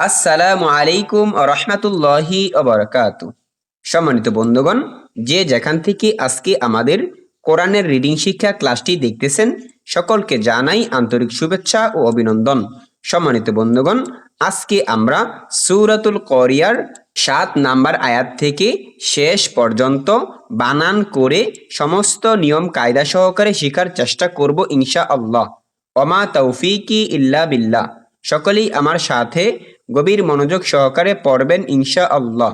আসসালামু আলাইকুম রহমতুল্লাহি অবরকাত সম্মানিত বন্ধুগণ, যে যেখান থেকে আজকে আমাদের কোরআনের রিডিং শিক্ষা ক্লাসটি দেখতেছেন, সকলকে জানাই আন্তরিক শুভেচ্ছা ও অভিনন্দন। সম্মানিত বন্ধুগণ, আজকে আমরা সূরাতুল করিয়ার সাত নাম্বার আয়াত থেকে শেষ পর্যন্ত বানান করে সমস্ত নিয়ম কায়দা সহকারে শেখার চেষ্টা করব ইনশা আল্লাহ অমা তৌফিকি ইল্লা বিল্লাহ। সকলেই আমার সাথে গভীর মনোযোগ সহকারে পড়বেন ইনশা আল্লাহ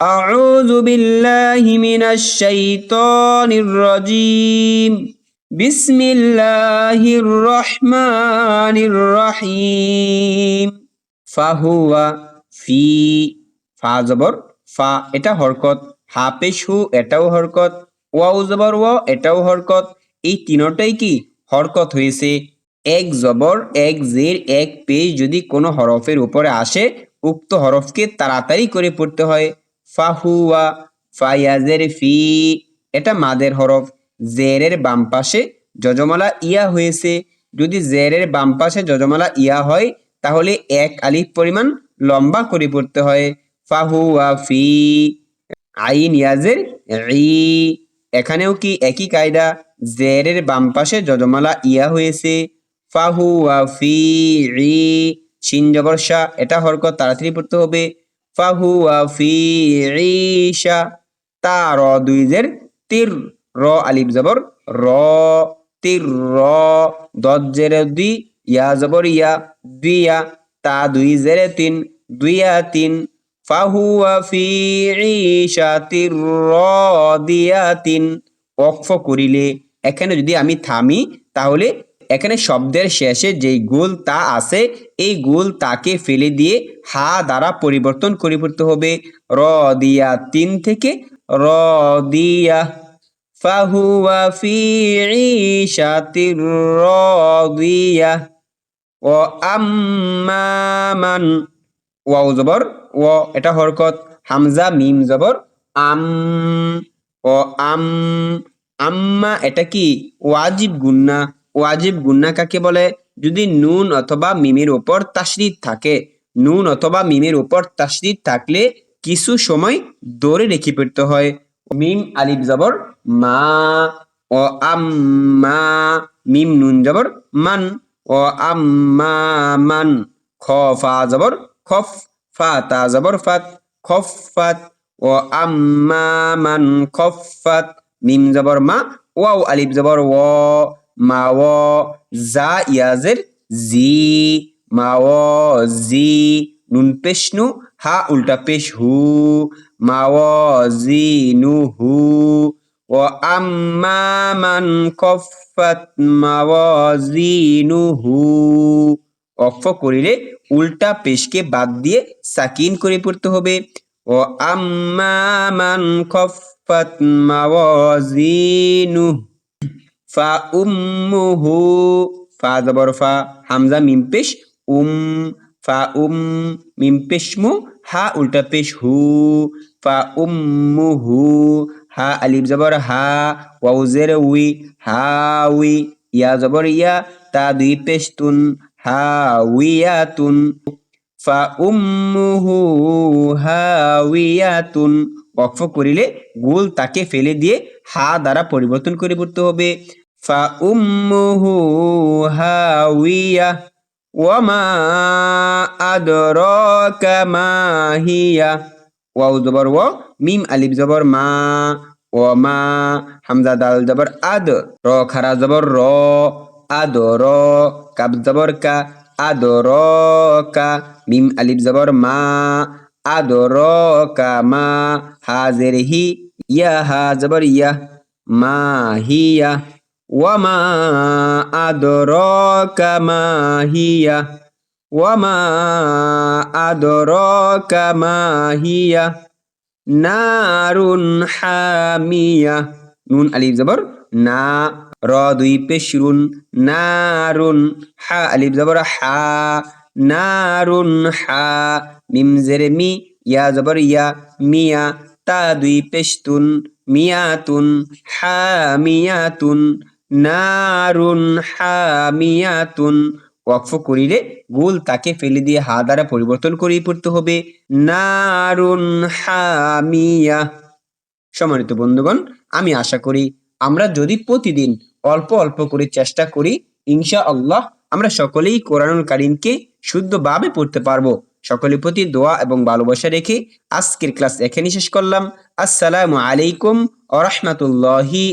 أعوذ بالله من الشيطان الرجيم بسم الله الرحمن الرحيم فهو في ফা জবর ফা এটা হরকত হা পেশ হু এটাও হরকত ওয়াও জবর ওয়া এটাও হরকত এই তিনটাই কি হরকত হয়েছে এক জবর, এক জের, এক পেশ যদি কোনো হরফের উপরে আসে, উক্ত হরফকে তাড়াতাড়ি করে পড়তে হয়। ফাহুয়া, ফায়াজের ফি, এটা মাদের হরফ। জেরের বাম পাশে যজমালা ইয়া হয়েছে। যদি জেরের বাম পাশে যজমালা ইয়া হয়, তাহলে এক আলিফ পরিমাণ লম্বা করে পড়তে হয়। ফাহুয়া ফি, আইন ইয়াজের ই। এখানেও কি একই কায়দা? জেরের বাম পাশে যজমালা ইয়া হয়েছে। ফাহুয়া ফি ই শিন জবর শা এটা হরকত তাড়াতাড়ি পড়তে হবে। ফাহুয়া ফি ঈশা তা র দুই জের তির র আলিফ জবর র, তির র জেরে দুই, ইয়া জবর ইয়া, দুইয়া, তা দুই জেরে তিন দুই দুইয়া তিন। ফাহু ফাহুয়া ফি ঈশাতির রাদিয়াতিন ওকফ করিলে, এখানে যদি আমি থামি, তাহলে এখানে শব্দের শেষে যেই গোল তা আছে, এই গোল তাকে ফেলে দিয়ে হা দ্বারা পরিবর্তন করে পড়তে হবে। র দিয়া তিন থেকে, র দিয়া ফাহুয়া ফি ঈশাতির রাদিয়া ও আম্মামান ওয়াও জবর, ও এটা হরকত, হামজা মিম জবর, আম, ও আম, আম্মা এটা কি? ওয়াজিব গুন্না ওয়াজিব গুন্না কাকে বলে? যদি নুন অথবা মিমের উপর তাসরিদ থাকে। নুন অথবা মিমের উপর তাসরিদ থাকলে কিছু সময় দৌড়ে রেখে পড়তে হয়। মিম আলিফ জবর মা ও আম্মা মিম নুন জবর মান ও আম্মা মান, খ ফা জবর খফ, ফা তা জবর ফাত খফাত ও আম্মা মান খফ ফাত, মিম জবর মা, ওয়াও আলিফ জবর ও মা ও জা ইয়াজের জি। মা ও জি, নুন পেশ নু হা উল্টা পেশ হু। মা ও জি, নু হু। ও আম্মা মান খফাত মা ও জি, নু হু। অক্ষ করিলে উল্টা পেশকে বাদ দিয়ে সাকিন করে পড়তে হবে। ও আম্মা মান খফাত মাওয়াজিনু ফা উম্মুহু, ফা জবর ফা, হামজা মিম পেশ, উম, ফা উম, মিম পেশ মু, হা উল্টা পেশ হু, ফা উম্মুহু, হা আলিফ জবর হা ওয়াও জের উই, হা উই, ইয়া জবর ইয়া, তা দুই পেশ তুন হাউয়াতুন ফা উম্মুহু হাউয়াতুন ওয়াকফ করিলে গুল তাকে ফেলে দিয়ে হা দ্বারা পরিবর্তন করে পড়তে হবে। ফা উম্মুহু হাউইয়া ওয়ামা আদরাকা মা হিয়া ওয়াও জবর ওয়া মিম আলিফ জবর মা ওয়ামা হামজা দাল জবর আদ র খারা জবর র আদর কাব জবর কা আদর কা মিম আলিফ জবর মা আদর কা মা হাজের হি ইয়া হা জবর ইয়া মা হিয়া ওয়ামা আদর কা মা হিয়া ওয়ামা আদর কা মা হিয়া নারুন হামিয়া নুন আলিফ জবর না র দুই পেশরুন নারুন হা আলিফ জবর হা নারুন হা মিম জেরে মি ইয়া জবর ইয়া মিয়া তা দুই পেশতুন মিয়াতুন হা মিয়াতুন নারুন হা মিয়াতুন ওয়াকফ করিলে গোল তাকে ফেলে দিয়ে হা দ্বারা পরিবর্তন করিয়ে পড়তে হবে। নারুন হামিয়া। সম্মানিত বন্ধুগণ, আমি আশা করি আমরা যদি প্রতিদিন অল্প অল্প করে চেষ্টা করি ইনশা আল্লাহ আমরা সকলেই কোরআনুল কারিমকে শুদ্ধভাবে পড়তে পারব। সকলের প্রতি দোয়া এবং ভালোবাসা রেখে আজকের ক্লাস এখানে শেষ করলাম। আসসালামু আলাইকুম আ রহমতুল্লাহি